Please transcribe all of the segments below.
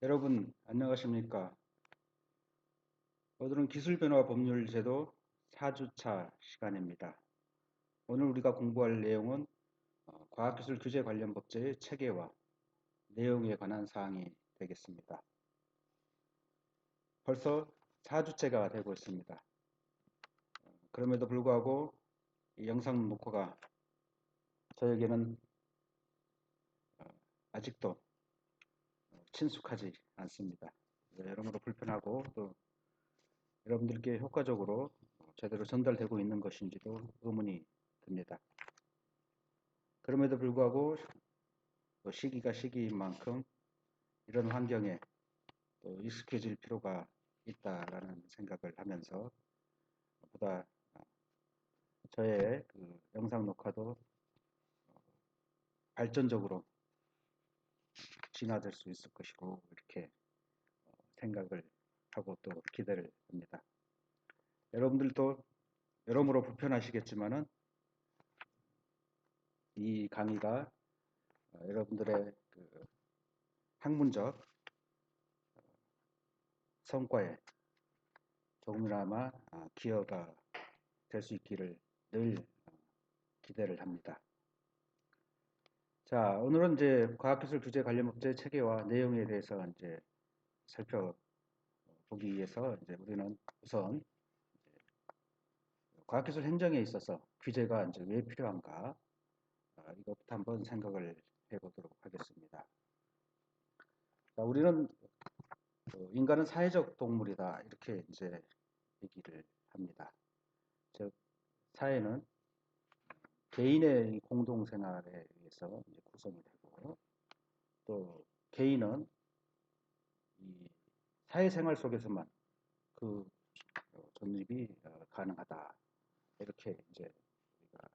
여러분 안녕하십니까? 오늘은 기술변화 법률 제도 4주차 시간입니다. 오늘 우리가 공부할 내용은 어, 과학기술 규제 관련 법제의 체계와 내용에 관한 사항이 되겠습니다. 벌써 4주째가 되고 있습니다. 어, 그럼에도 불구하고 영상 녹화가 저에게는 어, 아직도 친숙하지 않습니다. 여러모로 불편하고 또 여러분들께 효과적으로 제대로 전달되고 있는 것인지도 의문이 듭니다. 그럼에도 불구하고 시기가 시기인 만큼 이런 환경에 또 익숙해질 필요가 있다라는 생각을 하면서 보다 저의 그 영상 녹화도 발전적으로 진화될 수 있을 것이고 이렇게 어, 생각을 하고 또 기대를 합니다. 여러분들도 여러모로 불편하시겠지만은 이 강의가 어, 여러분들의 그 학문적 어, 성과에 조금이나마 아, 기여가 될 수 있기를 늘 기대를 합니다. 자, 오늘은 이제 과학기술 규제 관련 법제 체계와 내용에 대해서 이제 살펴보기 위해서 이제 우리는 우선 과학기술 행정에 있어서 규제가 이제 왜 필요한가 아, 이것부터 한번 생각을 해보도록 하겠습니다. 자, 우리는 그 인간은 사회적 동물이다 이렇게 이제 얘기를 합니다. 즉 사회는 개인의 공동생활에 의해서 구성이 되고 또 개인은 이 사회생활 속에서만 그 존립이 어, 가능하다 이렇게 이제 우리가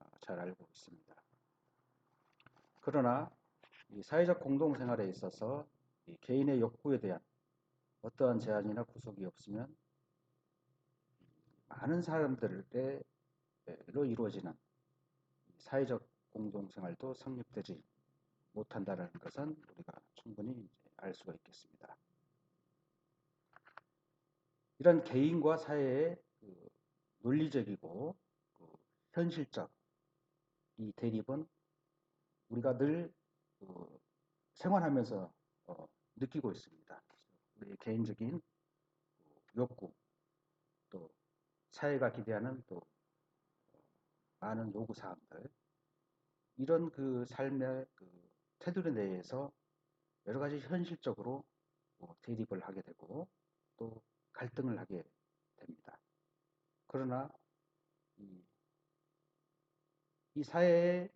어, 잘 알고 있습니다. 그러나 이 사회적 공동생활에 있어서 개인의 욕구에 대한 어떠한 제한이나 구속이 없으면 많은 사람들 로 이루어지는 사회적 공동생활도 성립되지 못한다는 것은 우리가 충분히 알 수가 있겠습니다. 이런 개인과 사회의 그 논리적이고 그 현실적 이 대립은 우리가 늘 그 생활하면서 어 느끼고 있습니다. 우리의 개인적인 욕구 또 사회가 기대하는 또 많은 요구 사항들 이런 그 삶의 그 테두리 내에서 여러 가지 현실적으로 뭐 대립을 하게 되고 또 갈등을 하게 됩니다. 그러나 이, 이 사회의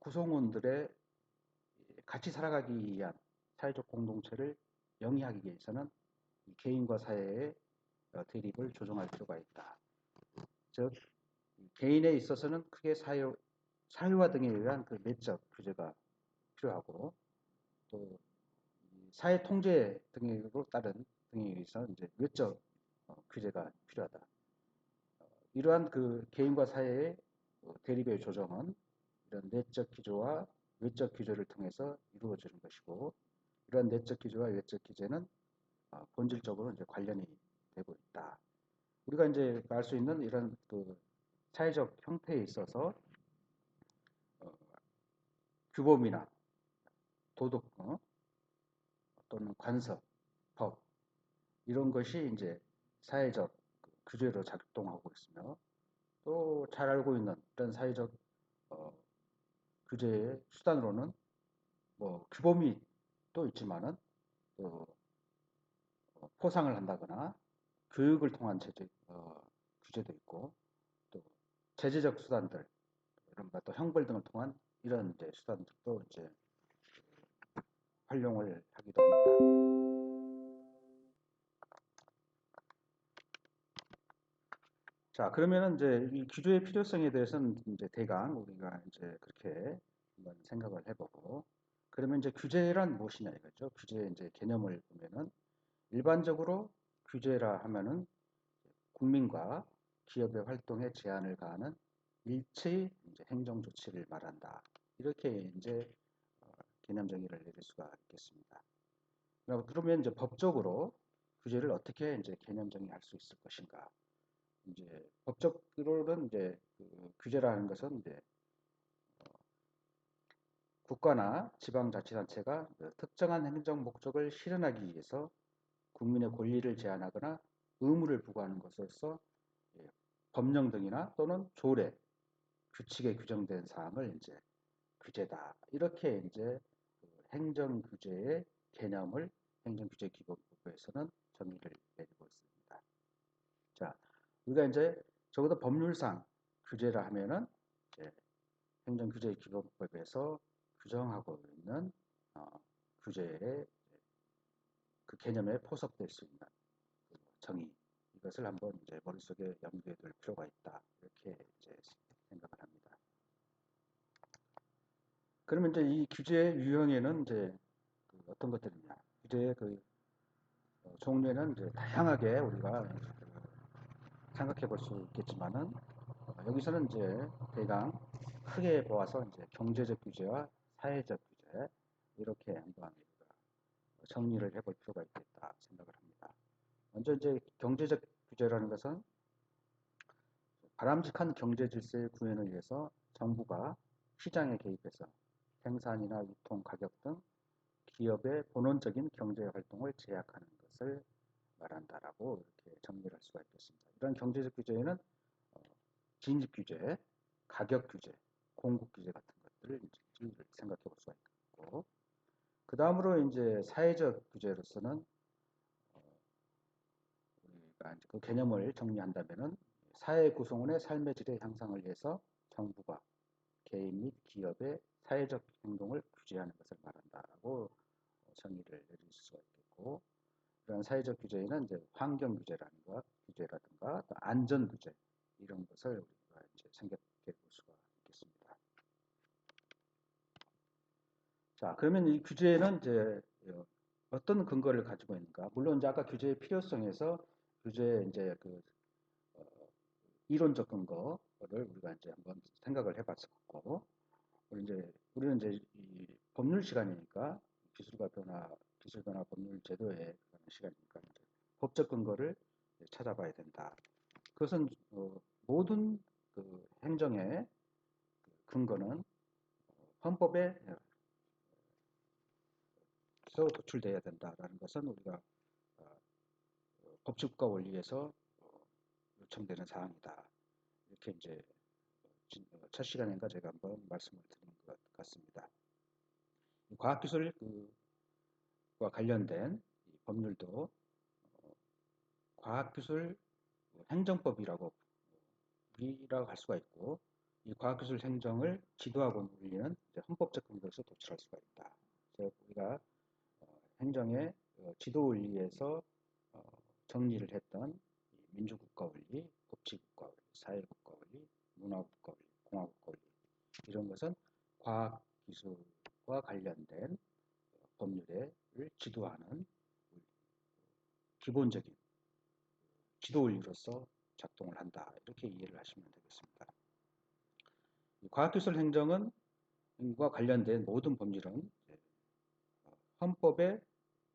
구성원들의 같이 살아가기 위한 사회적 공동체를 영위하기 위해서는 개인과 사회의 어, 대립을 조정할 필요가 있다. 즉 개인에 있어서는 크게 사회, 사회화 등에 의한 그 내적 규제가 필요하고 또 사회 통제 등으로 따른 등에 의해서 이제 외적 어, 규제가 필요하다. 어, 이러한 그 개인과 사회의 어, 대립의 조정은 이런 내적 기조와 외적 기조를 통해서 이루어지는 것이고 이러한 내적 기조와 외적 기제는 어, 본질적으로 이제 관련이 되고 있다. 우리가 이제 알 수 있는 이런 그 사회적 형태에 있어서 어, 규범이나 도덕 어, 또는 관습, 법 이런 것이 이제 사회적 그 규제로 작동하고 있으며 또 잘 알고 있는 이런 사회적 어, 규제의 수단으로는 뭐 규범이 또 있지만은 또 어, 포상을 한다거나 교육을 통한 제재, 어, 규제도 있고 제재적 수단들, 이른바 또 형벌 등을 통한 이런 이제 수단들도 이제 활용을 하기도 합니다. 자, 그러면은 이제 이 규제의 필요성에 대해서는 이제 대강 우리가 이제 그렇게 한번 생각을 해보고, 그러면 이제 규제란 무엇이냐 이거죠. 규제의 이제 개념을 보면은 일반적으로 규제라 하면은 국민과 기업의 활동에 제한을 가하는 일체의 행정 조치를 말한다. 이렇게 이제 어, 개념 정의를 내릴 수가 있겠습니다. 그러면 이제 법적으로 규제를 어떻게 이제 개념 정의할 수 있을 것인가? 이제 법적으로는 이제 그 규제라는 것은 이제 어, 국가나 지방자치단체가 그 특정한 행정 목적을 실현하기 위해서 국민의 권리를 제한하거나 의무를 부과하는 것으로서 예, 법령 등이나 또는 조례, 규칙에 규정된 사항을 이제 규제다. 이렇게 이제 그 행정 규제의 개념을 행정 규제 기본법에서는 정의를 내리고 있습니다. 자, 우리가 이제 적어도 법률상 규제라 하면은 행정 규제 기본법에서 규정하고 있는 어, 규제의 그 개념에 포섭될 수 있는 그 정의 이것을 한번 이제 머릿속에 염두에 둘 필요가 있다 이렇게 이제 생각을 합니다. 그러면 이제 이 규제 유형에는 이제 그 어떤 것들이냐 규제의 그 어, 종류에는 이제 다양하게 우리가 그 생각해 볼 수 있겠지만은 어, 여기서는 이제 대강 크게 보아서 이제 경제적 규제와 사회적 규제 이렇게 한번 정리를 해볼 필요가 있겠다 생각을 합니다. 먼저 이제 경제적 규제라는 것은 바람직한 경제 질서의 구현을 위해서 정부가 시장에 개입해서 생산이나 유통, 가격 등 기업의 본원적인 경제 활동을 제약하는 것을 말한다라고 이렇게 정리를 할 수가 있겠습니다. 이런 경제적 규제에는 어, 진입 규제, 가격 규제, 공급 규제 같은 것들을 생각해 볼 수가 있고, 그 다음으로 이제 사회적 규제로서는 어, 이제 그 개념을 정리한다면은 사회 구성원의 삶의 질의 향상을 위해서 정부가 개인 및 기업의 사회적 행동을 규제하는 것을 말한다라고 정의를 내릴 수가 있겠고 이런 사회적 규제에는 이제 환경 규제라든가 규제라든가 또 안전 규제 이런 것을 우리가 이제 생각해 볼 수가 있겠습니다. 자, 그러면 이 규제는 이제 어떤 근거를 가지고 있는가? 물론 이제 아까 규제의 필요성에서 규제 이제 그 어, 이론적 근거를 우리가 이제 한번 생각을 해봤었고, 이제 우리는 이제 이 법률 시간이니까 기술과 변화, 기술 변화 법률 제도의 시간이니까 법적 근거를 찾아봐야 된다. 그것은 어, 모든 그 행정의 그 근거는 헌법에 서 도출돼야 된다라는 것은 우리가 어, 법칙과 원리에서 어, 요청되는 사항이다. 이렇게 이제 어, 첫 시간인가 제가 한번 말씀을 드린 것 같습니다. 과학기술과 관련된 법률도 과학기술 행정법이라고 우리라고 할 수가 있고 이 과학기술 행정을 지도하고 누리는 헌법적 근거에서 도출할 수가 있다. 우리가 행정의 지도 원리에서 정리를 했던 민주국가 원리, 법치국가 원리, 사회국가 원리, 문화국가 원리, 공화국가 원리 이런 것은 과학 기술과 관련된 법률을 지도하는 기본적인 지도 원리로서 작동을 한다 이렇게 이해를 하시면 되겠습니다. 과학기술 행정은 과 관련된 모든 법률은 헌법의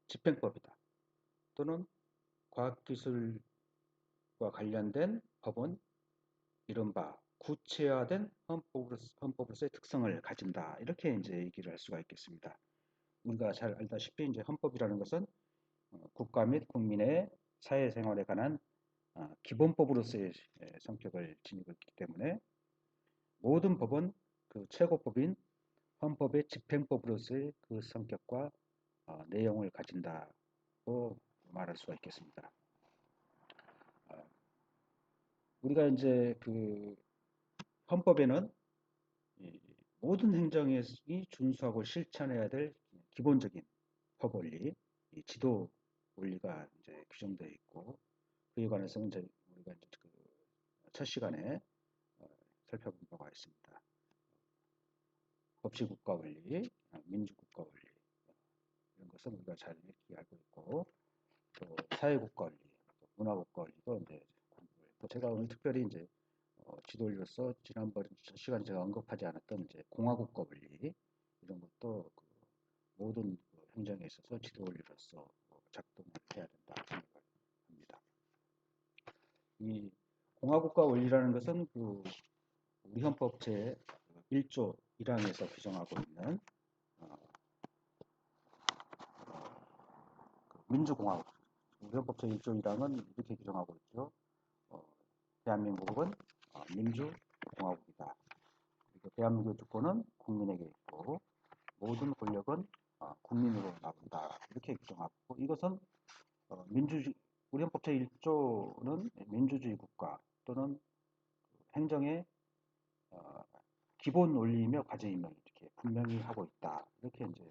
집행법이다. 또는 과학기술과 관련된 법은 이른바 구체화된 헌법으로서, 헌법으로서의 특성을 가진다. 이렇게 이제 얘기를 할 수가 있겠습니다. 우리가 잘 알다시피 이제 헌법이라는 것은 어, 국가 및 국민의 사회생활에 관한 어, 기본법으로서의 성격을 지니고 있기 때문에 모든 법은 그 최고법인 헌법의 집행법으로서의 그 성격과 어, 내용을 가진다고 말할 수가 있겠습니다. 어, 우리가 이제 그 헌법에는 모든 행정이 준수하고 실천해야 될 기본적인 법 원리, 지도 원리가 이제 규정되어 있고 그에 관해서 이제 우리가 이제 그 첫 시간에 어, 살펴본 바가 있습니다. 법치국가 원리, 민주국가 원리, 이런 것은 우리가 잘 이렇게 알고 있고 또 사회국가 원리, 문화국가 원리도 이제 공부했고 제가 오늘 특별히 이제 어, 지도원리로서 지난번 시간에 제가 언급하지 않았던 이제 공화국가 원리 이런 것도 그 모든 그 행정에 있어서 원리로서 지도 원리로서 어, 작동을 해야 된다 생각을 합니다. 이 공화국가 원리라는 것은 그 우리 헌법 제 1조 1항에서 규정하고 있는 어, 그 민주공화국 헌법 제 1조 1항은 이렇게 규정하고 있죠. 어, 대한민국은 어, 민주공화국이다. 그리고 대한민국의 주권은 국민에게 있고 모든 권력은 어, 국민으로 나온다. 이렇게 규정하고 이것은 어, 민주주의 우리 헌법 제 1조는 민주주의 국가 또는 행정의 어, 기본 원리이며 과제이며 이렇게 분명히 하고 있다. 이렇게 이제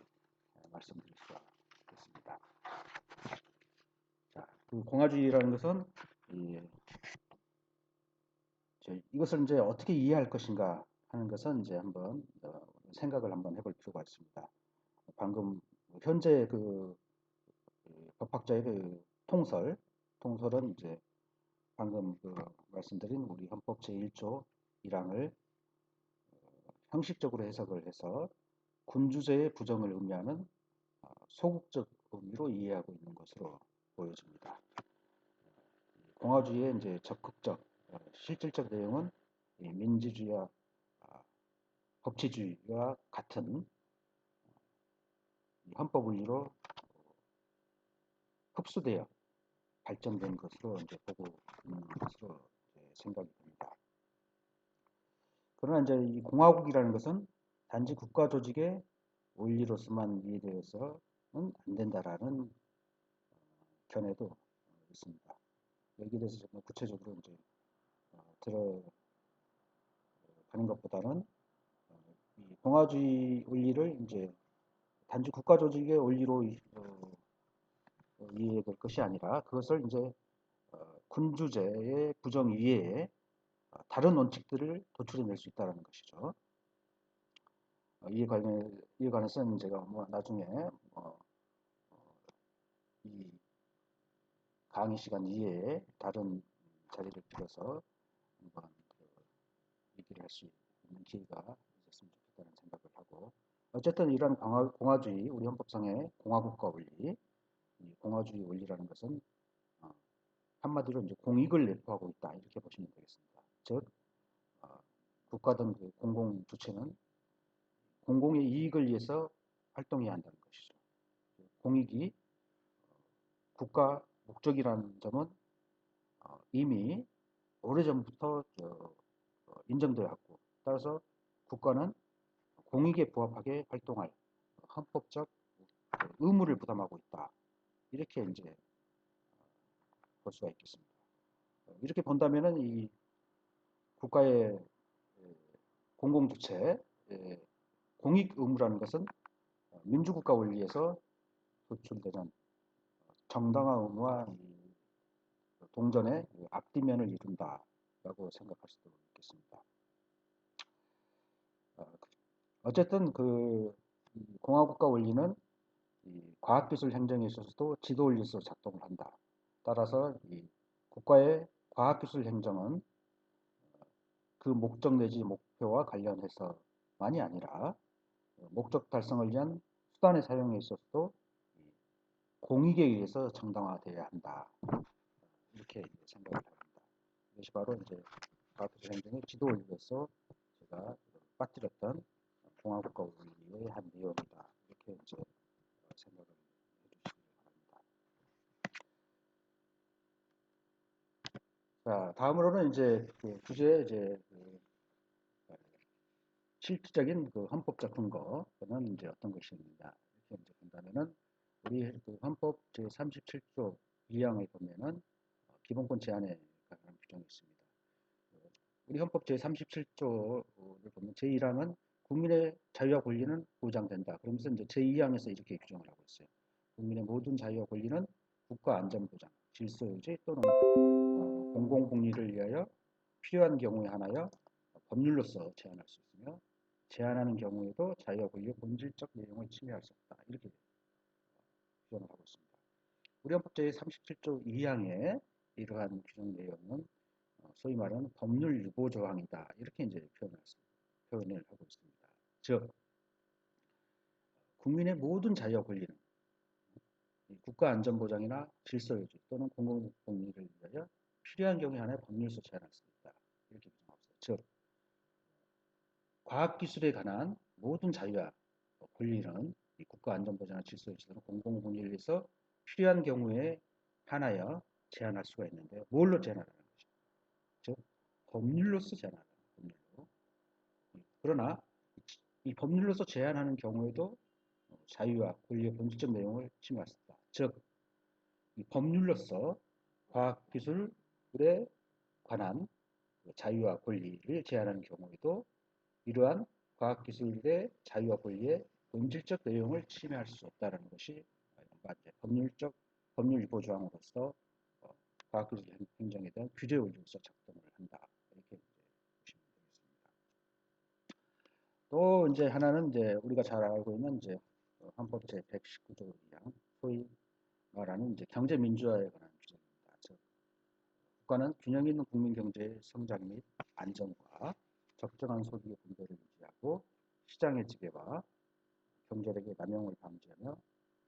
어, 말씀드릴 수가 있습니다. 자, 그 공화주의라는 것은 이, 저, 이것을 이제 어떻게 이해할 것인가 하는 것은 이제 한번 어, 생각을 한번 해볼 필요가 있습니다. 방금 현재 그, 그 법학자의 그 통설, 통설은 이제 방금 그 말씀드린 우리 헌법 제1조 1항을 어, 형식적으로 해석을 해서 군주제의 부정을 의미하는 어, 소극적 의미로 이해하고 있는 것으로 보여집니다. 공화주의의 이제 적극적, 어, 실질적 내용은 민주주의와 법치주의와 같은 헌법 원리로 흡수되어 발전된 것으로 이제 보고 있는 것으로 생각이 됩니다. 그러나 이제 이 공화국이라는 것은 단지 국가 조직의 원리로서만 이해되어서는 안 된다라는 어, 견해도 있습니다. 여기에 대해서 좀 구체적으로 이제 어, 들어가는 것보다는 어, 이 공화주의 원리를 이제 단지 국가 조직의 원리로 이해될 것이 아니라 그것을 이제 군주제의 부정 이외에 다른 원칙들을 도출해낼 수 있다는 것이죠. 이에 관해 이에 관해서는 제가 뭐 나중에 어, 이 강의 시간 이외에 다른 자리를 빌어서 한번 그 얘기를 할 수 있는 기회가 있었으면 좋겠다는 생각을 하고 어쨌든 이러한 공화, 공화 주의 우리 헌법상의 공화국가 원리 공화주의 원리라는 것은 어, 한마디로 이제 공익을 내포하고 있다 이렇게 보시면 되겠습니다. 즉 어, 국가 등 그 공공 주체는 공공의 이익을 위해서 활동해야 한다는 것이죠. 공익이 국가 목적이라는 점은 어, 이미 오래전부터 어, 인정되어 왔고 따라서 국가는 공익에 부합하게 활동할 헌법적 의무를 부담하고 있다. 이렇게 이제 볼 수가 있겠습니다. 이렇게 본다면은 이 국가의 공공주체 공익 의무라는 것은 민주국가 원리에서 도출되는 정당한 의무와 동전의 앞뒤면을 이룬다라고 생각할 수도 있겠습니다. 어쨌든 그 공화국가 원리는 과학기술 행정에 있어서도 지도 원리로서 작동을 한다. 따라서 국가의 과학기술 행정은 그 목적 내지 목표와 관련해서만이 아니라 목적 달성을 위한 수단의 사용에 있어서도 공익에 의해서 정당화되어야 한다. 이렇게 생각을 합니다. 이것이 바로 이제 과학기술 행정의 지도 원리로서 제가 빠뜨렸던 공화국가 원리의 한 내용이다. 이렇게 이제 생각을 해주시기 바랍니다. 자, 다음으로는 이제 그 주제 이제 그 실질적인 그 헌법적 근거는 이제 어떤 것이냐 이렇게 이제 본다면은 우리 그 헌법 제 37조 2항에 보면은 기본권 제한에 관한 규정이 있습니다. 우리 헌법 제 37조를 보면 제1항은 국민의 자유와 권리는 보장된다. 그러면서 이제 제2항에서 이렇게 규정을 하고 있어요. 국민의 모든 자유와 권리는 국가 안전 보장, 질서 유지 또는 어, 공공 복리를 위하여 필요한 경우에 하나여 법률로서 제한할 수 있으며 제한하는 경우에도 자유와 권리의 본질적 내용을 침해할 수 없다. 이렇게 규 정을 하고 있습니다. 우리 헌법 제 37조 2항의 이러한 규정 내용은 어, 소위 말하는 법률 유보 조항이다. 이렇게 이제 표현을, 하고 있습니다. 즉 국민의 모든 자유와 권리는 국가안전보장이나 질서유지 또는 공공복리를 위하여 필요한 경우에 한해 법률서 제한할 수 있다. 이렇게 규정하고 있어요. 즉, 과학기술에 관한 모든 자유와 권리는 이 국가안전보장이나 질서유지 또는 공공복리를 위해서 필요한 경우에 한하여 제한할 수가 있는데 뭘로 제한하라는 것이죠. 즉, 법률로서 제한하라는 법률로. 그러나 이 법률로서 제한하는 경우에도 자유와 권리의 본질적 내용을 있다. 즉, 이 법률로서 과학기술에 관한 자유와 권리를 제한하는 경우에도 이러한 과학기술의 자유와 권리의 본질적 내용을 침해할 수 없다는 것이 법률적 법률 위보 조항으로서 어, 과학기술 행정에 대한 규제 원리로서 작동을 한다. 이렇게 보시면 되겠습니다. 또 이제 하나는 이제 우리가 잘 알고 있는 이제 헌법 제 119조 2항 소위 말하는 이제 경제 민주화에 관한 규정입니다. 즉 국가는 균형 있는 국민 경제의 성장 및 안정과 적정한 소득의 분배를 유지하고 시장의 지배와 경제력의 남용을 방지하며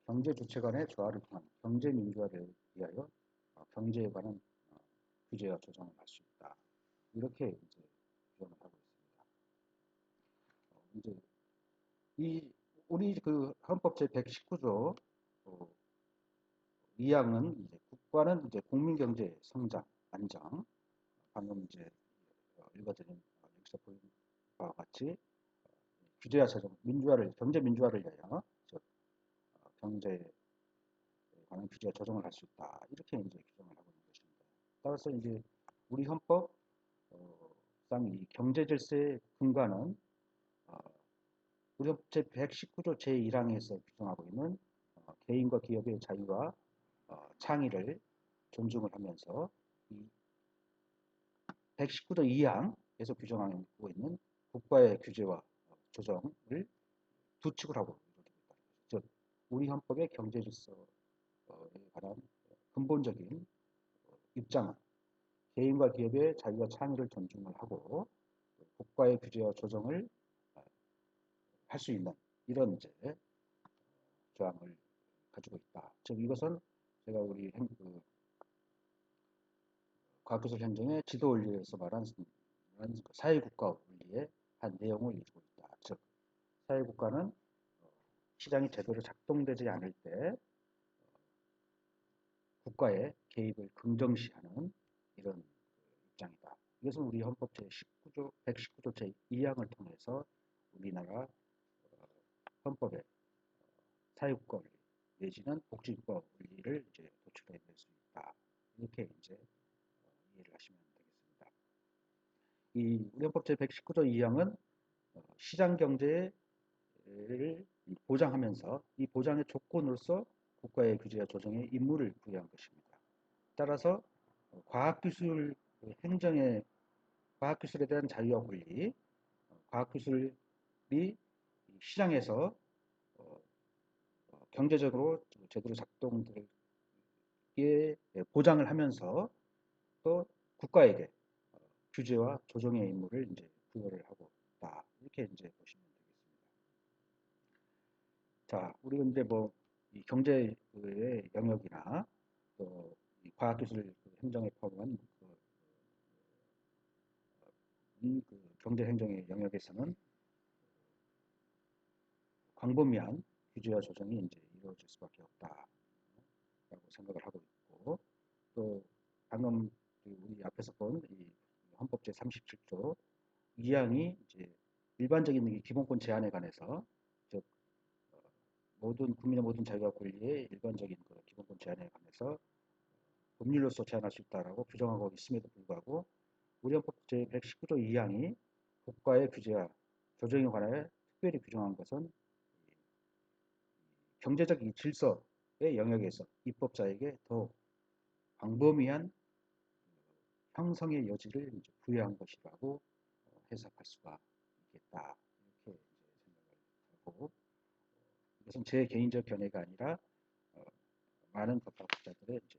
경제 주체 간의 조화를 통한 경제 민주화를 위하여 어, 경제에 관한 어, 규제와 조정을 할 수 있다. 이렇게 이제 규정을 하고 있습니다. 어, 이제 이 우리 그 헌법 제 119조 어, 2항은 이제 국가는 이제 국민 경제 성장 안정 방금 이제 읽어드린 여기서 보인 바와 같이 규제와 제정 민주화를 경제 민주화를 위하여 즉 경제에 관한 규제와 조정을 할 수 있다 이렇게 이제 규정을 하고 있는 것입니다. 따라서 이제 우리 헌법 상이 경제 질서의 근간은 우리 제 119조 제1항에서 규정하고 있는 어, 개인과 기업의 자유와 어, 창의를 존중을 하면서 이 119조 2항에서 규정하고 있는 국가의 규제와 조정을 두 축을 하고. 즉 우리 헌법의 경제 질서에 관한 근본적인 입장은 개인과 기업의 자유와 창의를 존중을 하고 국가의 규제와 조정을 할 수 있는 이런 이제 조항을 가지고 있다. 즉 이것은 제가 우리 행, 그, 과학기술 행정의 지도 원리에서 말한 그 사회국가 원리의 한 내용을 이루고 있다. 즉 사회국가는 시장이 제대로 작동되지 않을 때 국가의 개입을 긍정시하는 이런 입장이다. 이것은 우리 헌법 제19조, 119조 제2항을 통해서 우리나라 헌법에 사회국가 원리 내지는 복지국가 원리를 이제 도출해낼 수 있다. 이렇게 이제 어, 이해를 하시면 되겠습니다. 이 우리 헌법 제 119조 2항은 어, 시장 경제 를 보장하면서 이 보장의 조건으로서 국가의 규제와 조정에 임무를 부여한 것입니다. 따라서 어, 과학기술 행정의 과학기술에 대한 자유와 권리, 과학기술이 시장에서 어, 어, 경제적으로 제대로 작동되게 보장을 하면서 또 국가에게 어, 규제와 조정의 임무를 이제 부여를 하고 있다. 이렇게 이제 보시면. 자, 우리 이제 뭐 경제의 영역이나 또 과학기술 행정에 포함한 그, 그 경제 행정의 영역에서는 광범위한 규제와 조정이 이제 이루어질 수밖에 없다라고 생각을 하고 있고 또 방금 우리 앞에서 본 이 헌법 제 37조 2항이 이제 일반적인 기본권 제한에 관해서 즉 어, 모든 국민의 모든 자유와 권리의 일반적인 그 기본권 제한에 관해서 법률로서 제한할 수 있다라고 규정하고 있음에도 불구하고 우리 헌법 제 119조 2항이 국가의 규제와 조정에 관하여 특별히 규정한 것은 경제적 질서의 영역에서 입법자에게 더 광범위한 형성의 여지를 부여한 것이라고 어, 해석할 수가 있겠다. 이렇게 생각을 하고 이것은 제 개인적 견해가 아니라 어, 많은 법학자들의 이제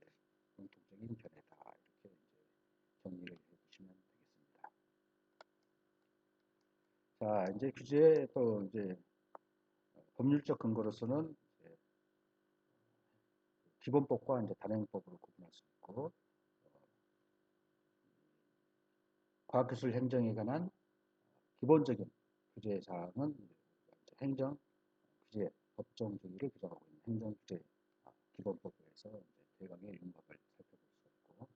공통적인 견해다. 이렇게 이제 정리를 해주시면 되겠습니다. 자, 이제 규제 또 이제 법률적 근거로서는 기본법과 이제 단행법으로 구분할 수 있고 어, 과학기술 행정에 관한 기본적인 규제 사항은 이제 행정 규제 법정 주의를 규정하고 있는 행정 규제 아, 기본법에서 이제 대강의 윤곽을 살펴볼 수 있고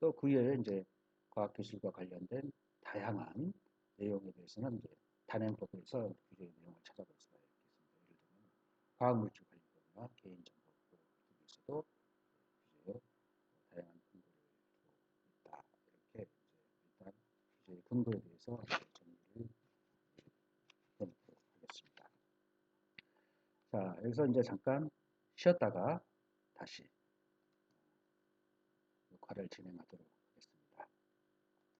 또 그 외에 이제 과학기술과 관련된 다양한 내용에 대해서는 이제 단행법에서 규제 내용을 찾아볼 수가 있겠습니다. 예를 들면 과학물질 관리법이나 개인정보법 등에서도 규제에 다양한 근거를 두고 있다. 이렇게 이제 일단 규제의 근거에 대해서 정리를 해놓도록 하겠습니다. 자, 여기서 이제 잠깐 쉬었다가 다시 녹화를 진행하도록